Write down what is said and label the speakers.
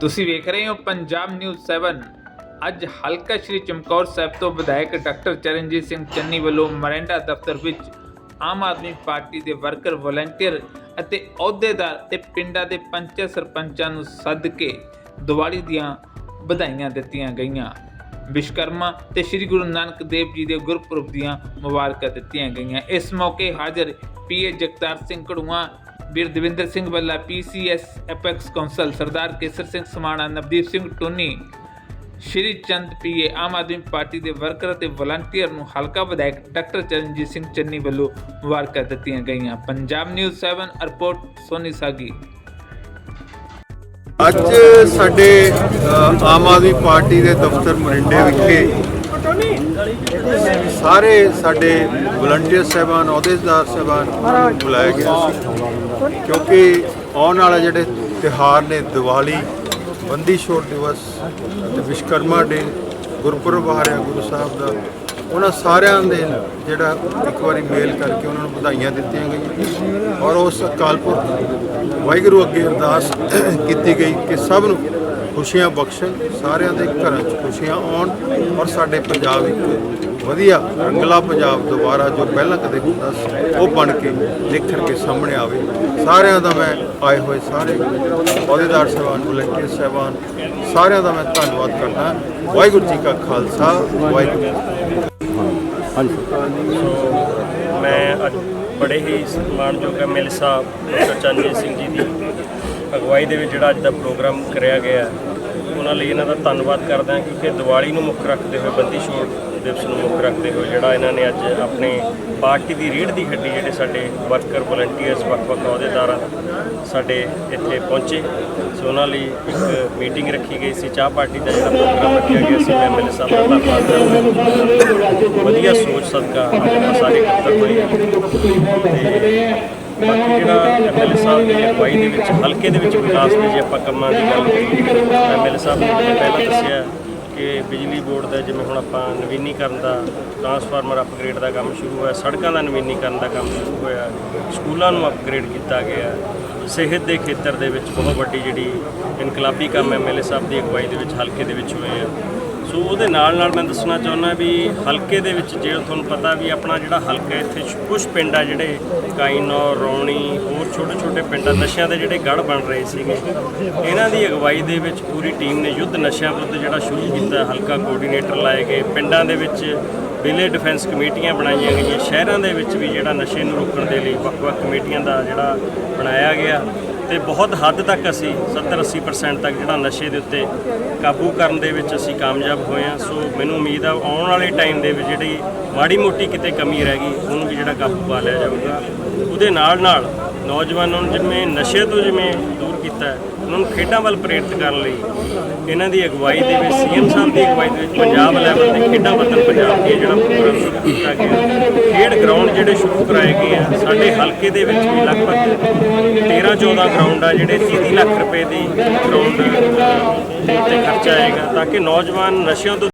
Speaker 1: ਤੁਸੀਂ ਵੇਖ ਰਹੇ ਹੋ ਪੰਜਾਬ ਨਿਊਜ਼ 7 ਅੱਜ ਹਲਕਾ ਸ਼੍ਰੀ ਚਮਕੌਰ ਸਾਹਿਬ ਤੋਂ ਵਿਧਾਇਕ ਡਾਕਟਰ ਚਰਨਜੀਤ ਸਿੰਘ ਚੰਨੀ ਵੱਲੋਂ ਮਰੈਂਡਾ ਦਫ਼ਤਰ ਵਿੱਚ ਆਮ ਆਦਮੀ ਪਾਰਟੀ ਦੇ ਵਰਕਰ, ਵਲੰਟੀਅਰ ਅਤੇ ਅਹੁਦੇਦਾਰ ਤੇ ਪਿੰਡਾਂ ਦੇ ਪੰਚ ਸਰਪੰਚਾਂ ਨੂੰ ਸੱਦ ਕੇ ਦੀਵਾਲੀ ਦੀਆਂ ਵਧਾਈਆਂ ਦਿੱਤੀਆਂ ਗਈਆਂ। ਵਿਸ਼ਕਰਮਾ ਤੇ ਸ੍ਰੀ ਗੁਰੂ ਨਾਨਕ ਦੇਵ ਜੀ ਦੇ ਗੁਰਪੁਰਬ ਦੀਆਂ ਮੁਬਾਰਕਾਂ ਦਿੱਤੀਆਂ ਗਈਆਂ। ਇਸ ਮੌਕੇ ਹਾਜ਼ਰ ਪੀਏ ਜਗਤਾਰ ਸਿੰਘ ਕੜੂਆ ਵੀਰ Davinder Singh Balla PCS apex council Sardar Kesar Singh Samana Navdeep Singh Tony Shri Chand PA Aam Aadmi Party ਦੇ ਵਰਕਰ ਅਤੇ ਵਲੰਟੀਅਰ ਨੂੰ ਹਲਕਾ ਵਿਧਾਇਕ ਡਾਕਟਰ ਚਰਨਜੀਤ ਸਿੰਘ ਚੰਨੀ ਵੱਲੋਂ ਮੁਬਾਰਕਾਂ ਦਿੱਤੀਆਂ ਗਈਆਂ। Punjab news 7 report Soni Sagi.
Speaker 2: ਅੱਜ ਸਾਡੇ ਅ, ਆਮ ਆਦਮੀ ਪਾਰਟੀ ਦੇ ਦਫ਼ਤਰ ਮਰਿੰਡੇ ਵਿਖੇ ਸਾਰੇ ਸਾਡੇ ਵਲੰਟੀਅਰ ਸਹਿਬਾਨ ਅਹੁਦੇਦਾਰ ਸਹਿਬਾਨ ਨੂੰ ਬੁਲਾਇਆ ਗਿਆ ਸੀ। ਕਿਉਂਕਿ ਆਉਣ ਵਾਲੇ ਜਿਹੜੇ ਤਿਉਹਾਰ ਨੇ, ਦੀਵਾਲੀ, ਬੰਦੀ ਛੋੜ ਦਿਵਸ ਅਤੇ ਵਿਸ਼ਕਰਮਾ ਡੇ, ਗੁਰਪੁਰਬ ਹਾਰਿਆ ਗੁਰੂ ਸਾਹਿਬ ਦਾ, ਉਹਨਾਂ ਸਾਰਿਆਂ ਦੇ ਜਿਹੜਾ ਇੱਕ ਵਾਰੀ ਮੇਲ ਕਰਕੇ ਉਹਨਾਂ ਨੂੰ ਵਧਾਈਆਂ ਦਿੱਤੀਆਂ ਗਈਆਂ। ਔਰ ਉਸ ਅਕਾਲ ਪੁਰਖ ਵਾਹਿਗੁਰੂ ਅੱਗੇ ਅਰਦਾਸ ਕੀਤੀ ਗਈ ਕਿ ਸਭ ਨੂੰ ਖੁਸ਼ੀਆਂ ਬਖਸ਼ਣ ਸਾਰਿਆਂ ਦੇ ਘਰਾਂ 'ਚ ਖੁਸ਼ੀਆਂ ਆਉਣ ਔਰ ਸਾਡੇ ਪੰਜਾਬ ਇੱਕ ਵਧੀਆ ਰੰਗਲਾ ਪੰਜਾਬ ਦੁਬਾਰਾ ਜੋ ਪਹਿਲਾਂ ਕਦੇ ਹੁੰਦਾ ਸੀ ਉਹ ਬਣ ਕੇ ਨਿਖਰ ਕੇ ਸਾਹਮਣੇ ਆਵੇ। ਸਾਰਿਆਂ ਦਾ ਮੈਂ ਆਏ ਹੋਏ ਸਾਰੇ ਅਹੁਦੇਦਾਰ ਸਾਹਿਬਾਨ ਵਲੰਟੀਅਰ ਸਾਹਿਬਾਨ ਸਾਰਿਆਂ ਦਾ ਮੈਂ ਧੰਨਵਾਦ ਕਰਦਾ। ਵਾਹਿਗੁਰੂ ਜੀ ਕਾ ਖਾਲਸਾ ਵਾਹਿਗੁਰੂ ਜੀ ਕੀ ਫਤਿਹ।
Speaker 3: ਸੋ ਮੈਂ ਅੱਜ ਬੜੇ ਹੀ ਸਨਮਾਨਯੋਗ ਐਮਐਲਏ ਸਾਹਿਬ ਡਾਕਟਰ ਚੰਨਜੀਤ ਸਿੰਘ ਜੀ ਦੀ ਅਗਵਾਈ ਦੇ ਵਿੱਚ ਜਿਹੜਾ ਅੱਜ ਦਾ ਪ੍ਰੋਗਰਾਮ ਕਰਿਆ ਗਿਆ ਉਹਨਾਂ ਲਈ ਇਹਨਾਂ ਦਾ ਧੰਨਵਾਦ ਕਰਦਾ ਹਾਂ ਕਿਉਂਕਿ ਦੀਵਾਲੀ ਨੂੰ ਮੁੱਖ ਰੱਖਦੇ ਹੋਏ, ਬੰਦੀ ਛੋੜ ਦਿਵਸ ਨੂੰ ਮੁੱਖ ਰੱਖਦੇ ਹੋਏ ਜਿਹੜਾ ਇਹਨਾਂ ਨੇ ਅੱਜ ਆਪਣੇ ਪਾਰਟੀ ਦੀ ਰੀੜ ਦੀ ਹੱਡੀ ਜਿਹੜੇ ਸਾਡੇ ਵਰਕਰ ਵਲੰਟੀਅਰਸ ਵੱਖ-ਵੱਖ ਅਹੁਦੇਦਾਰਾਂ ਸਾਡੇ ਇੱਥੇ ਪਹੁੰਚੇ। ਸੋ ਉਹਨਾਂ ਲਈ ਇੱਕ ਮੀਟਿੰਗ ਰੱਖੀ ਗਈ ਸੀ, ਚਾਹ ਪਾਰਟੀ ਦਾ ਜਿਹੜਾ ਪ੍ਰੋਗਰਾਮ ਰੱਖਿਆ ਗਿਆ ਸੀ, ਮੈਂ ਐਮਐਲਏ ਸਾਹਿਬ ਦਾ ਧੰਨਵਾਦ ਵਧੀਆ ਸੋਚ ਸਦਕਾ ਅੱਜ ਆਪਾਂ ਸਾਰੇ ਬਾਕੀ ਜਿਹੜਾ ਐਮਐਲਏ ਸਾਹਿਬ ਦੀ ਅਗਵਾਈ ਦੇ ਵਿੱਚ ਹਲਕੇ ਦੇ ਵਿੱਚ ਵਿਕਾਸ ਦੇ ਜੇ ਆਪਾਂ ਕੰਮਾਂ ਦੀ ਗੱਲ ਕਰੀਏ ਐਮਐਲਏ ਸਾਹਿਬ ਨੇ ਪਹਿਲਾਂ ਦੱਸਿਆ ਕਿ ਬਿਜਲੀ ਬੋਰਡ ਦਾ ਜਿਵੇਂ ਹੁਣ ਆਪਾਂ ਨਵੀਨੀਕਰਨ ਦਾ ਟਰਾਂਸਫਾਰਮਰ ਅਪਗ੍ਰੇਡ ਦਾ ਕੰਮ ਸ਼ੁਰੂ ਹੋਇਆ ਸੜਕਾਂ ਦਾ ਨਵੀਨੀਕਰਨ ਦਾ ਕੰਮ ਸ਼ੁਰੂ ਹੋਇਆ ਸਕੂਲਾਂ ਨੂੰ ਅਪਗ੍ਰੇਡ ਕੀਤਾ ਗਿਆ ਸਿਹਤ ਦੇ ਖੇਤਰ ਦੇ ਵਿੱਚ ਬਹੁਤ ਵੱਡੀ ਜਿਹੜੀ ਇਨਕਲਾਬੀ ਕੰਮ ਐਮਐਲਏ ਸਾਹਿਬ ਦੀ ਅਗਵਾਈ ਦੇ ਵਿੱਚ ਹਲਕੇ ਦੇ ਵਿੱਚ ਹੋਏ ਆ। ਸੋ ਉਹਦੇ ਨਾਲ ਨਾਲ ਮੈਂ ਦੱਸਣਾ ਚਾਹੁੰਦਾ ਵੀ ਹਲਕੇ ਦੇ ਵਿੱਚ ਜੇ ਤੁਹਾਨੂੰ ਪਤਾ ਵੀ ਆਪਣਾ ਜਿਹੜਾ ਹਲਕਾ ਇੱਥੇ ਕੁਝ ਪਿੰਡ ਆ ਜਿਹੜੇ ਕਾਈਨੌਰ, ਰੌਣੀ, ਹੋਰ ਛੋਟੇ ਛੋਟੇ ਪਿੰਡਾਂ ਨਸ਼ਿਆਂ ਦੇ ਜਿਹੜੇ ਗੜ ਬਣ ਰਹੇ ਸੀਗੇ। ਇਹਨਾਂ ਦੀ ਅਗਵਾਈ ਦੇ ਵਿੱਚ ਪੂਰੀ ਟੀਮ ਨੇ ਯੁੱਧ ਨਸ਼ਿਆਂ ਵਿਰੁੱਧ ਜਿਹੜਾ ਸ਼ੁਰੂ ਕੀਤਾ, ਹਲਕਾ ਕੋਆਰਡੀਨੇਟਰ ਲਾਏ ਗਏ। ਪਿੰਡਾਂ ਦੇ ਵਿੱਚ ਵਿਲੇ ਡਿਫੈਂਸ ਕਮੇਟੀਆਂ ਬਣਾਈਆਂ ਗਈਆਂ। ਸ਼ਹਿਰਾਂ ਦੇ ਵਿੱਚ ਵੀ ਜਿਹੜਾ ਨਸ਼ੇ ਨੂੰ ਰੋਕਣ ਦੇ ਲਈ ਵੱਖ-ਵੱਖ ਕਮੇਟੀਆਂ ਦਾ ਜਿਹੜਾ ਬਣਾਇਆ ਗਿਆ। ਤੇ ਬਹੁਤ ਹੱਦ ਤੱਕ ਅਸੀਂ 70-80% ਤੱਕ ਜਿਹੜਾ ਨਸ਼ੇ ਦੇ ਉੱਤੇ ਕਾਬੂ ਕਰਨ ਦੇ ਵਿੱਚ ਅਸੀਂ ਕਾਮਯਾਬ ਹੋਏ ਹਾਂ। ਸੋ ਮੈਨੂੰ ਉਮੀਦ ਆ ਆਉਣ ਵਾਲੇ ਟਾਈਮ ਦੇ ਵਿੱਚ ਜਿਹੜੀ ਮਾੜੀ ਮੋਟੀ ਕਿਤੇ ਕਮੀ ਰਹਿ ਗਈ ਉਹਨੂੰ ਵੀ ਜਿਹੜਾ ਕਾਬੂ ਪਾ ਲਿਆ ਜਾਊਗਾ। ਉਹਦੇ ਨਾਲ ਨਾਲ ਨੌਜਵਾਨਾਂ ਨੂੰ ਜਿਵੇਂ ਨਸ਼ੇ ਤੋਂ ਜਿਵੇਂ ਦੂਰ ਕੀਤਾ ਹੈ, ਉਹਨਾਂ ਨੂੰ ਖੇਡਾਂ ਵੱਲ ਪ੍ਰੇਰਿਤ ਕਰਨ ਲਈ ਇਹਨਾਂ ਦੀ ਅਗਵਾਈ ਦੇ ਵਿੱਚ ਸੀਐਮ ਸਾਹਿਬ ਦੀ ਅਗਵਾਈ ਦੇ ਵਿੱਚ ਪੰਜਾਬ ਲੈਵਲ ਤੇ ਖੇਡਾਂ ਵਤਨ ਪੰਜਾਬ ਦੀ ਜਿਹੜਾ ਪ੍ਰੋਗਰਾਮ ਸ਼ੁਰੂ ਕੀਤਾ ਗਿਆ ਖੇਡ ਗਰਾਊਂਡ ਜਿਹੜੇ ਸ਼ੁਰੂ ਕਰਾਏ ਗਏ ਆ ਸਾਡੇ ਹਲਕੇ ਦੇ ਵਿੱਚ ਵੀ ਲਗਭਗ 13 14 ਗਰਾਊਂਡ ਆ ਜਿਹੜੇ 30 ਲੱਖ ਰੁਪਏ ਦੀ ਗਰਾਊਂਡ ਤੇ ਖਰਚਾ ਆਏਗਾ ਤਾਂ ਕਿ ਨੌਜਵਾਨ ਨਸ਼ਿਆਂ ਤੋਂ